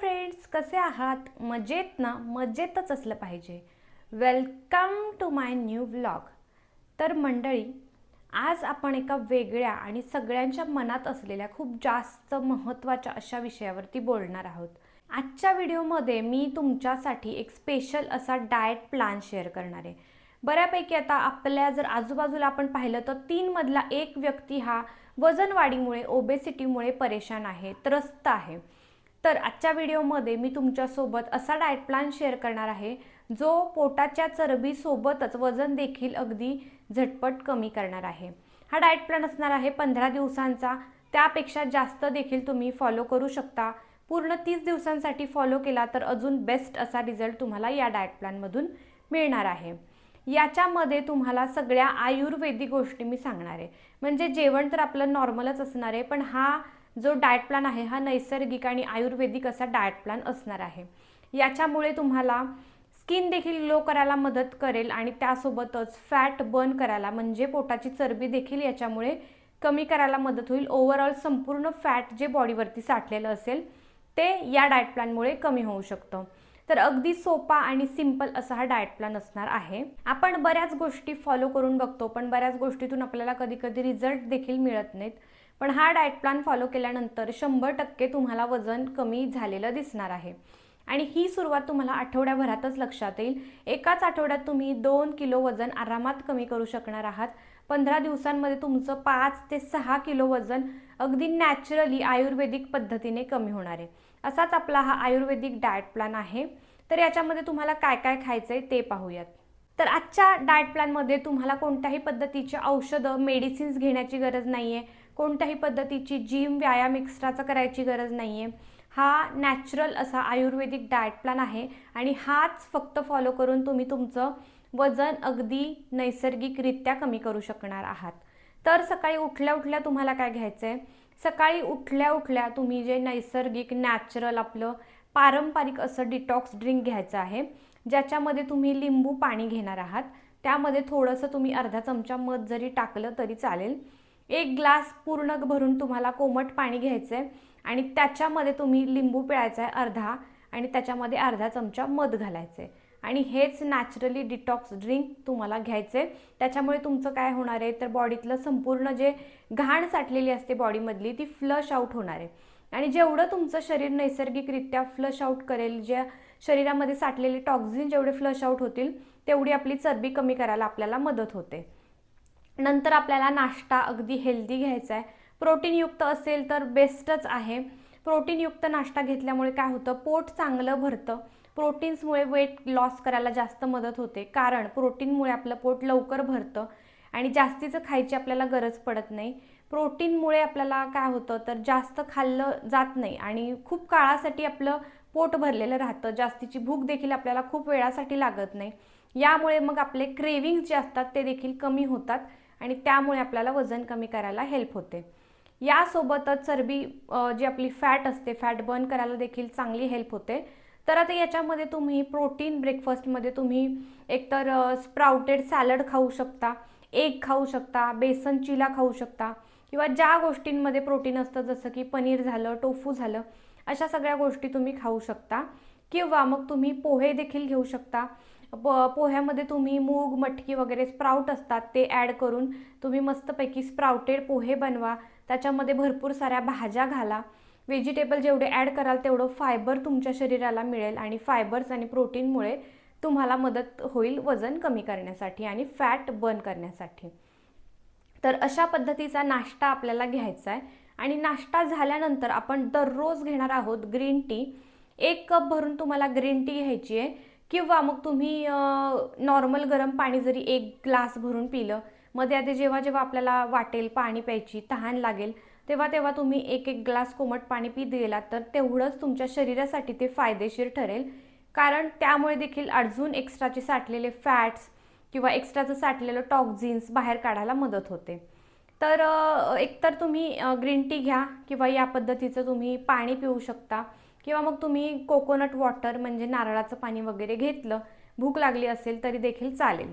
Friends कसे आहात? मजेत ना? मजेतच असलं पाहिजे. Welcome to my new vlog तर मंडळी आज आपण एका वेगळ्या आणि सगळ्यांच्या मनात असलेल्या खूप जास्त महत्त्वाच्या अशा विषयावरती बोलणार आहोत. आजच्या व्हिडिओमध्ये मी तुमच्यासाठी एक स्पेशल असा डाएट प्लॅन शेअर करणार आहे. बऱ्यापैकी आता आपल्या जर आजूबाजूला आपण पाहिलं तर तीनमधला एक व्यक्ती हा वजनवाढीमुळे ओबेसिटीमुळे परेशान आहे त्रस्त आहे. तर आजच्या व्हिडिओमध्ये मी तुमच्यासोबत असा डाएट प्लॅन शेअर करणार आहे जो पोटाच्या चरबीसोबतच वजन देखील अगदी झटपट कमी करणार आहे. हा डाएट प्लॅन असणार आहे पंधरा दिवसांचा. त्यापेक्षा जास्त देखील तुम्ही फॉलो करू शकता. पूर्ण तीस दिवसांसाठी फॉलो केला तर अजून बेस्ट असा रिझल्ट तुम्हाला या डाएट प्लॅनमधून मिळणार आहे. याच्यामध्ये तुम्हाला सगळ्या आयुर्वेदिक गोष्टी मी सांगणार आहे. म्हणजे जेवण तर आपलं नॉर्मलच असणार आहे पण हा जो डाएट प्लॅन आहे हा नैसर्गिक आणि आयुर्वेदिक असा डाएट प्लॅन असणार आहे. याच्यामुळे तुम्हाला स्किन देखील ग्लो करायला मदत करेल आणि त्यासोबतच फॅट बर्न करायला म्हणजे पोटाची चरबी देखील याच्यामुळे कमी करायला मदत होईल. ओव्हरऑल संपूर्ण फॅट जे बॉडीवरती साठलेलं असेल ते या डाएट प्लॅनमुळे कमी होऊ शकतं. तर अगदी सोपा आणि सिंपल असा हा डाएट प्लॅन असणार आहे. आपण बऱ्याच गोष्टी फॉलो करून बघतो पण बऱ्याच गोष्टीतून आपल्याला कधी कधी रिझल्ट देखील मिळत नाहीत. पण हा डाएट प्लॅन फॉलो केल्यानंतर शंभर टक्के तुम्हाला वजन कमी झालेलं दिसणार आहे. आणि ही सुरुवात तुम्हाला आठवड्याभरातच लक्षात येईल. एकाच आठवड्यात तुम्ही दोन किलो वजन आरामात कमी करू शकणार आहात. पंधरा दिवसांमध्ये तुमचं पाच ते सहा किलो वजन अगदी नॅचरली आयुर्वेदिक पद्धतीने कमी होणार आहे. असाच आपला हा आयुर्वेदिक डाएट प्लॅन आहे. तर याच्यामध्ये तुम्हाला काय काय खायचं आहे ते पाहूयात. तर आजच्या डाएट प्लॅनमध्ये तुम्हाला कोणत्याही पद्धतीचे औषधं मेडिसिन्स घेण्याची गरज नाही आहे कोणत्याही पद्धतीची जिम व्यायाम एक्स्ट्राचा करायची गरज नाही आहे हा नॅचरल असा आयुर्वेदिक डाएट प्लॅन आहे आणि हाच फक्त फॉलो करून तुम्ही तुमचं वजन अगदी नैसर्गिकरित्या कमी करू शकणार आहात. तर सकाळी उठल्या उठल्या तुम्हाला काय घ्यायचं आहे सकाळी उठल्या उठल्या तुम्ही जे नैसर्गिक नॅचरल आपलं पारंपरिक असं डिटॉक्स ड्रिंक घ्यायचं आहे ज्याच्यामध्ये तुम्ही लिंबू पाणी घेणार आहात. त्यामध्ये थोडंसं तुम्ही अर्धा चमचा मध जरी टाकलं तरी चालेल. एक ग्लास पूर्ण भरून तुम्हाला कोमट पाणी घ्यायचं आहे आणि त्याच्यामध्ये तुम्ही लिंबू पिळायचा आहे अर्धा आणि त्याच्यामध्ये अर्धा चमचा मध घालायचं आहे आणि हेच नॅचरली डिटॉक्स ड्रिंक तुम्हाला घ्यायचे त्याच्यामुळे तुमचं काय होणार आहे? तर बॉडीतलं संपूर्ण जे घाण साठलेली असते बॉडीमधली ती फ्लश आउट होणार आहे. आणि जेवढं तुमचं शरीर नैसर्गिकरित्या फ्लश आउट करेल ज्या शरीरामध्ये साठलेले टॉक्झिन जेवढे फ्लश आउट होतील तेवढी आपली चरबी कमी करायला आपल्याला मदत होते. नंतर आपल्याला नाश्ता अगदी हेल्दी घ्यायचा आहे. प्रोटीनयुक्त असेल तर बेस्टच आहे. प्रोटीनयुक्त नाश्ता घेतल्यामुळे काय होतं? पोट चांगलं भरतं. प्रोटीन्समुळे वेट लॉस करायला जास्त मदत होते. कारण प्रोटीनमुळे आपलं पोट लवकर भरतं आणि जास्तीचं खायची आपल्याला गरज पडत नाही. प्रोटीनमुळे आपल्याला काय होतं? तर जास्त खाल्लं जात नाही आणि खूप काळासाठी आपलं पोट भरलेलं राहतं. जास्तीची भूक देखील आपल्याला खूप वेळासाठी लागत नाही. यामुळे मग आपले क्रेविंग्स जे असतात ते देखील कमी होतात. आणि त्यामुळे आपल्याला वजन कमी करायला हेल्प होते. यासोबतच चरबी जी आपली फॅट असते फॅट बर्न करायला देखील चांगली हेल्प होते. तर आता याच्यामध्ये तुम्ही प्रोटीन ब्रेकफास्टमध्ये तुम्ही एकतर स्प्राउटेड सॅलड खाऊ शकता एग खाऊ शकता बेसन चिला खाऊ शकता किंवा ज्या गोष्टींमध्ये प्रोटीन असतं जसं की पनीर झालं टोफू झालं अशा सगळ्या गोष्टी तुम्ही खाऊ शकता. किंवा मग तुम्ही पोहे देखील घेऊ शकता. प पोह्यामध्ये तुम्ही मूग मटकी वगैरे स्प्राउट असतात ते ॲड करून तुम्ही मस्तपैकी स्प्राउटेड पोहे बनवा. त्याच्यामध्ये भरपूर साऱ्या भाज्या घाला. व्हेजिटेबल जेवढे ॲड कराल तेवढं फायबर तुमच्या शरीराला मिळेल आणि फायबर्स आणि प्रोटीनमुळे तुम्हाला मदत होईल वजन कमी करण्यासाठी आणि फॅट बर्न करण्यासाठी. तर अशा पद्धतीचा नाश्ता आपल्याला घ्यायचा आहे. आणि नाश्ता झाल्यानंतर आपण दररोज घेणार आहोत ग्रीन टी. एक कप भरून तुम्हाला ग्रीन टी घ्यायची आहे किंवा मग तुम्ही नॉर्मल गरम पाणी जरी एक ग्लास भरून पिलं मध्ये आधी जेव्हा जेव्हा आपल्याला वाटेल पाणी प्यायची तहान लागेल तेव्हा तेव्हा तुम्ही एक एक ग्लास कोमट पाणी पित गेलात तर तेवढंच तुमच्या शरीरासाठी ते फायदेशीर ठरेल. कारण त्यामुळे देखील अजून एक्स्ट्राचे साठलेले फॅट्स किंवा एक्स्ट्राचं साठलेलं टॉक्झिन्स बाहेर काढायला मदत होते. तर एकतर तुम्ही ग्रीन टी घ्या किंवा या पद्धतीचं तुम्ही पाणी पिऊ शकता. किंवा मग तुम्ही कोकोनट वॉटर म्हणजे नारळाचं पाणी वगैरे घेतलं भूक लागली असेल तरी देखील चालेल.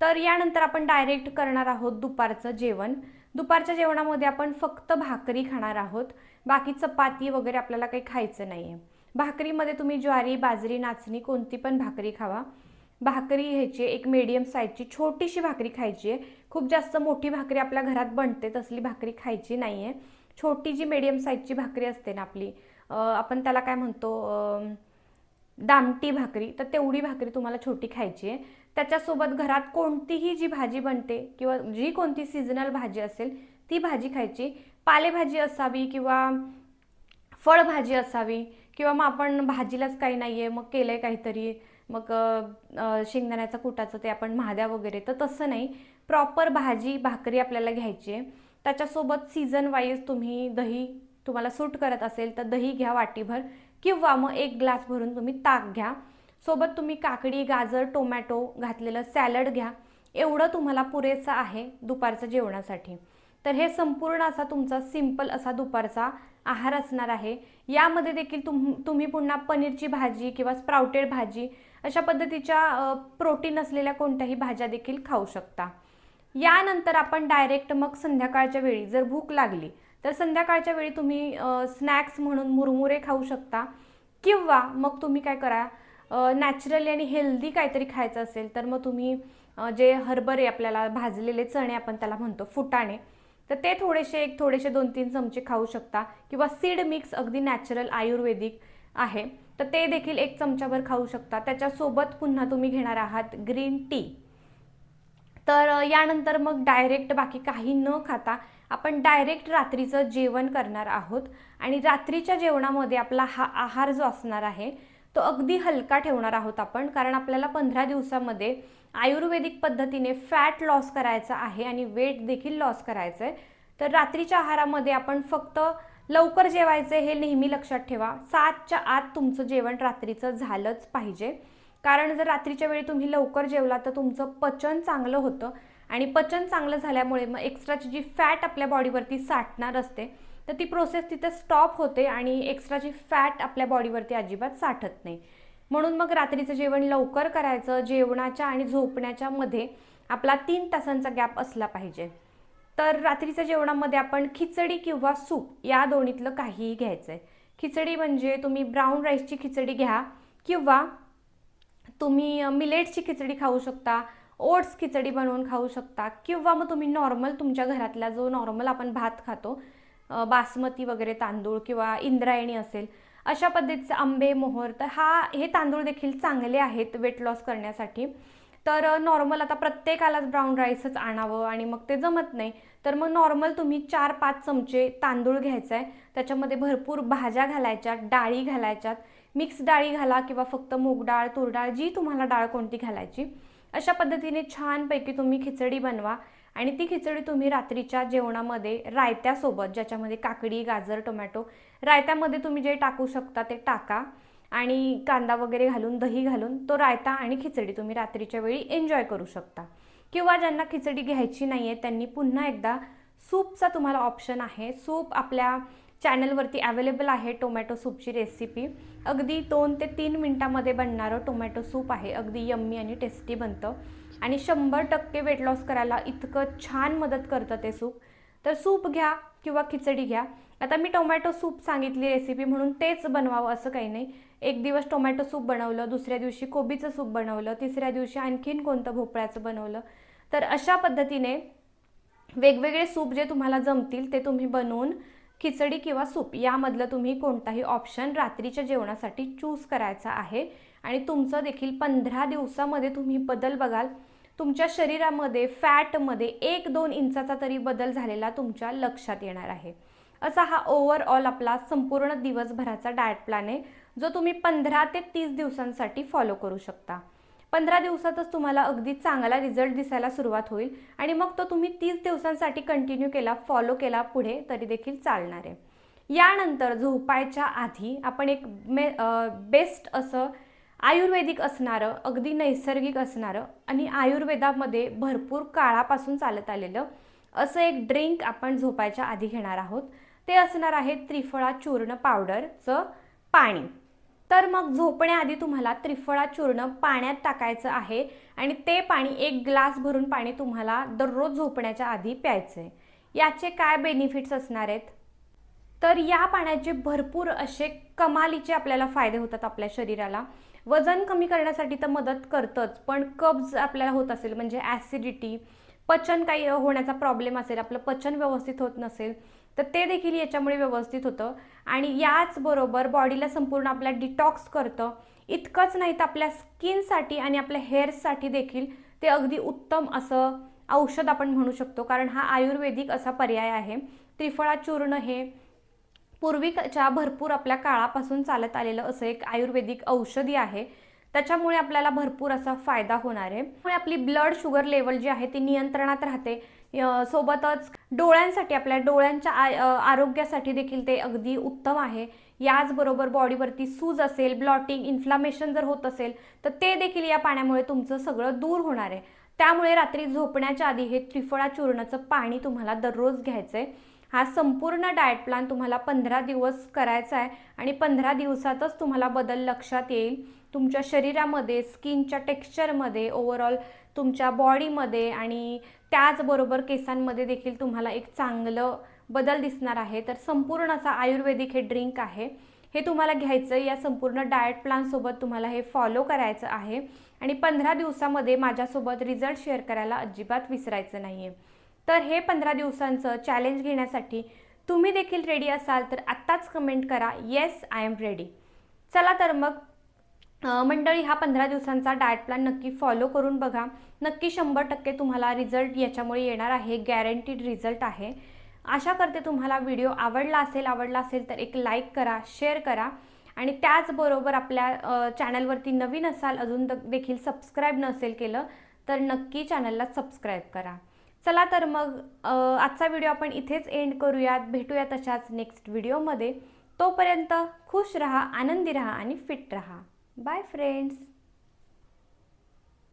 तर यानंतर आपण डायरेक्ट करणार आहोत दुपारचं जेवण. दुपारच्या जेवणामध्ये आपण फक्त भाकरी खाणार आहोत. बाकी चपाती वगैरे आपल्याला काही खायचं नाही आहे भाकरीमध्ये तुम्ही ज्वारी बाजरी नाचणी कोणती पण भाकरी खावा. भाकरी ह्याची एक मीडियम साईजची छोटीशी भाकरी खायची आहे. खूप जास्त मोठी भाकरी आपल्या घरात बनते तसली भाकरी खायची नाही आहे छोटी जी मीडियम साईजची भाकरी असते ना आपली आपण त्याला काय म्हणतो दामटी भाकरी. तर तेवढी भाकरी तुम्हाला छोटी खायची आहे. त्याच्यासोबत घरात कोणतीही जी भाजी बनते किंवा जी कोणती सीझनल भाजी असेल ती भाजी खायची. पालेभाजी असावी किंवा फळभाजी असावी किंवा मग आपण भाजीलाच काही नाही आहे मग केलं आहे काहीतरी मग शेंगदाण्याचं शेंगदाण्याचा कुटाचं ते आपण महाद्या वगैरे. तर तसं नाही. प्रॉपर भाजी भाकरी आपल्याला घ्यायची आहे. त्याच्यासोबत सीझन वाईज तुम्ही दही तुम्हाला सूट करत असेल तर दही घ्या वाटीभर किंवा मग एक ग्लास भरून तुम्ही ताक घ्या. सोबत तुम्ही काकडी गाजर टोमॅटो घातलेलं सॅलड घ्या. एवढं तुम्हाला पुरेसं आहे दुपारचं जेवणासाठी. तर हे संपूर्ण असा तुमचा सिंपल असा दुपारचा आहार असणार आहे. यामध्ये देखील तुम तुम्ही पुन्हा पनीरची भाजी किंवा स्प्राउटेड भाजी अशा पद्धतीच्या प्रोटीन असलेल्या कोणत्याही भाज्या देखील खाऊ शकता. यानंतर आपण डायरेक्ट मग संध्याकाळच्या वेळी जर भूक लागली तर संध्याकाळच्या वेळी तुम्ही स्नॅक्स म्हणून मुरमुरे खाऊ शकता. किंवा मग तुम्ही काय करा नॅचरली आणि हेल्दी काहीतरी खायचं असेल तर मग तुम्ही जे हरभरे आपल्याला भाजलेले चणे आपण त्याला म्हणतो फुटाणे तर ते थोडेसे एक थोडेसे दोन तीन चमचे खाऊ शकता. किंवा सीड मिक्स अगदी नॅचरल आयुर्वेदिक आहे तर ते देखील एक चमचाभर खाऊ शकता. त्याच्यासोबत पुन्हा तुम्ही घेणार आहात ग्रीन टी तर यानंतर मग डायरेक्ट बाकी काही न खाता आपण डायरेक्ट रात्रीचं जेवण करणार आहोत. आणि रात्रीच्या जेवणामध्ये आपला हा आहार जो असणार आहे तो अगदी हलका ठेवणार आहोत आपण. कारण आपल्याला पंधरा दिवसामध्ये आयुर्वेदिक पद्धतीने फॅट लॉस करायचा आहे आणि वेट देखील लॉस करायचं आहे. तर रात्रीच्या आहारामध्ये आपण फक्त लवकर जेवायचे हे नेहमी लक्षात ठेवा. सातच्या आत तुमचं जेवण रात्रीचं झालंच पाहिजे. कारण जर रात्रीच्या वेळी तुम्ही लवकर जेवला तर तुमचं पचन चांगलं होतं. आणि पचन चांगलं झाल्यामुळे मग एक्स्ट्राची जी फॅट आपल्या बॉडीवरती साठणार असते तर ती प्रोसेस तिथे स्टॉप होते आणि एक्स्ट्राची फॅट आपल्या बॉडीवरती अजिबात साठत नाही. म्हणून मग रात्रीचं जेवण लवकर करायचं जेवणाच्या आणि झोपण्याच्या मध्ये आपला तीन तासांचा गॅप असला पाहिजे. तर रात्रीच्या जेवणामध्ये आपण खिचडी किंवा सूप या दोन्हीतलं काहीही घ्यायचं आहे खिचडी म्हणजे तुम्ही ब्राऊन राईसची खिचडी घ्या किंवा तुम्ही मिलेट्सची खिचडी खाऊ शकता ओट्स खिचडी बनवून खाऊ शकता किंवा मग तुम्ही नॉर्मल तुमच्या घरातला जो नॉर्मल आपण भात खातो बासमती वगैरे तांदूळ किंवा इंद्रायणी असेल अशा पद्धतीचे आंबे मोहर तर हा हे तांदूळ देखील चांगले आहेत वेट लॉस करण्यासाठी. तर नॉर्मल आता प्रत्येकालाच ब्राऊन राईसच आणावं आणि मग ते जमत नाही तर मग नॉर्मल तुम्ही चार पाच चमचे तांदूळ घ्यायचा आहे त्याच्यामध्ये भरपूर भाज्या घालायच्या डाळी घालायच्यात मिक्स डाळी घाला किंवा फक्त मूग डाळ तूर डाळ जी तुम्हाला डाळ कोणती घालायची अशा पद्धतीने छानपैकी तुम्ही खिचडी बनवा आणि ती खिचडी तुम्ही रात्रीच्या जेवणामध्ये रायत्यासोबत ज्याच्यामध्ये काकडी गाजर टोमॅटो रायत्यामध्ये तुम्ही जे टाकू शकता ते टाका आणि कांदा वगैरे घालून दही घालून तो रायता आणि खिचडी तुम्ही रात्रीच्या वेळी एन्जॉय करू शकता. किंवा ज्यांना खिचडी घ्यायची नाही आहे त्यांनी पुन्हा एकदा सूपचा तुम्हाला ऑप्शन आहे. सूप आपल्या चॅनलवरती अवेलेबल आहे टोमॅटो सूपची रेसिपी. अगदी दोन ते तीन मिनटामध्ये बनणारं टोमॅटो सूप आहे. अगदी यम्मी आणि टेस्टी बनतं. आणि शंभर टक्के वेट लॉस करायला इतकं छान मदत करतं ते सूप. तर सूप घ्या किंवा खिचडी घ्या. आता मी टोमॅटो सूप सांगितली रेसिपी म्हणून तेच बनवावं असं काही नाही. एक दिवस टोमॅटो सूप बनवलं दुसऱ्या दिवशी कोबीचं सूप बनवलं तिसऱ्या दिवशी आणखीन कोणतं भोपळ्याचं बनवलं. तर अशा पद्धतीने वेगवेगळे सूप जे तुम्हाला जमतील ते तुम्ही बनवून खिचडी किंवा सूप यामधलं तुम्ही कोणताही ऑप्शन रात्रीच्या जेवणासाठी चूज करायचा आहे. आणि तुमचं देखील पंधरा दिवसामध्ये तुम्ही बदल बघाल. तुमच्या शरीरामध्ये फॅटमध्ये एक दोन इंचाचा तरी बदल झालेला तुमच्या लक्षात येणार आहे. असा हा ओव्हरऑल आपला संपूर्ण दिवसभराचा डाएट प्लॅन आहे जो तुम्ही पंधरा ते तीस दिवसांसाठी फॉलो करू शकता. पंधरा दिवसातच तुम्हाला अगदी चांगला रिझल्ट दिसायला सुरुवात होईल आणि मग तो तुम्ही तीस दिवसांसाठी कंटिन्यू केला फॉलो केला पुढे तरी देखील चालणार आहे. यानंतर झोपायच्या आधी आपण एक मे बेस्ट असं आयुर्वेदिक असणारं अगदी नैसर्गिक असणारं आणि आयुर्वेदामध्ये भरपूर काळापासून चालत आलेलं असं एक ड्रिंक आपण झोपायच्या आधी घेणार आहोत. ते असणार आहे त्रिफळा चूर्ण पावडरचं पाणी. तर मग झोपण्याआधी तुम्हाला त्रिफळा चूर्ण पाण्यात टाकायचं आहे आणि ते पाणी एक ग्लास भरून पाणी तुम्हाला दररोज झोपण्याच्या आधी प्यायचं आहे याचे काय बेनिफिट्स असणार आहेत? तर या पाण्याचे भरपूर असे कमालीचे आपल्याला फायदे होतात आपल्या शरीराला. वजन कमी करण्यासाठी तर मदत करतंच पण कब्ज आपल्याला होत असेल म्हणजे ॲसिडिटी पचन काही होण्याचा प्रॉब्लेम असेल आपलं पचन व्यवस्थित होत नसेल तर ते देखील याच्यामुळे व्यवस्थित होतं. आणि याचबरोबर बॉडीला संपूर्ण आपल्या डिटॉक्स करतं. इतकंच नाही तर आपल्या स्किनसाठी आणि आपल्या हेअर्ससाठी देखील ते अगदी उत्तम असं औषध आपण म्हणू शकतो. कारण हा आयुर्वेदिक असा पर्याय आहे. त्रिफळा चूर्ण हे पूर्वीच्या भरपूर आपल्या काळापासून चालत आलेलं असं एक आयुर्वेदिक औषधी आहे. त्याच्यामुळे आपल्याला भरपूर असा फायदा होणार आहे. त्यामुळे आपली ब्लड शुगर लेवल जी आहे ती नियंत्रणात राहते. सोबतच डोळ्यांसाठी आपल्या डोळ्यांच्या आरोग्यासाठी देखील ते अगदी उत्तम आहे. याचबरोबर बॉडीवरती सूज असेल ब्लॉटिंग इन्फ्लामेशन जर होत असेल तर ते देखील या पाण्यामुळे तुमचं सगळं दूर होणार आहे. त्यामुळे रात्री झोपण्याच्या आधी हे त्रिफळा चूर्णाचं पाणी तुम्हाला दररोज घ्यायचं आहे हा संपूर्ण डाएट प्लॅन तुम्हाला पंधरा दिवस करायचा आहे आणि पंधरा दिवसातच तुम्हाला बदल लक्षात येईल. तुमच्या शरीरामध्ये स्किनच्या टेक्स्चरमध्ये ओव्हरऑल तुमच्या बॉडीमध्ये आणि त्याचबरोबर केसांमध्ये देखील तुम्हाला एक चांगलं बदल दिसणार आहे. तर संपूर्ण असा आयुर्वेदिक हे ड्रिंक आहे. हे तुम्हाला घ्यायचं या संपूर्ण डाएट प्लॅनसोबत तुम्हाला हे फॉलो करायचं आहे. आणि पंधरा दिवसामध्ये माझ्यासोबत रिझल्ट शेअर करायला अजिबात विसरायचं नाही आहे तर हे पंधरा दिवसांचं चॅलेंज घेण्यासाठी तुम्ही देखील रेडी असाल तर आत्ताच कमेंट करा. येस आय एम रेडी चला तर मग मंडळी हा पंधरा दिवसांचा डाएट प्लॅन नक्की फॉलो करून बघा. नक्की शंभर टक्के तुम्हाला रिझल्ट याच्यामुळे येणार आहे गॅरंटीड रिझल्ट आहे. आशा करते तुम्हाला व्हिडिओ आवडला असेल आवडला असेल तर एक लाईक करा शेअर करा. आणि त्याचबरोबर आपल्या चॅनलवरती नवीन असाल अजून देखील सबस्क्राईब नसेल केलं तर नक्की चॅनलला सबस्क्राईब करा. चला तर मग आजचा व्हिडिओ आपण इथेच एंड करूयात. भेटूया तशाच नेक्स्ट व्हिडिओमध्ये तोपर्यंत खुश रहा आनंदी रहा आणि फिट रहा. Bye friends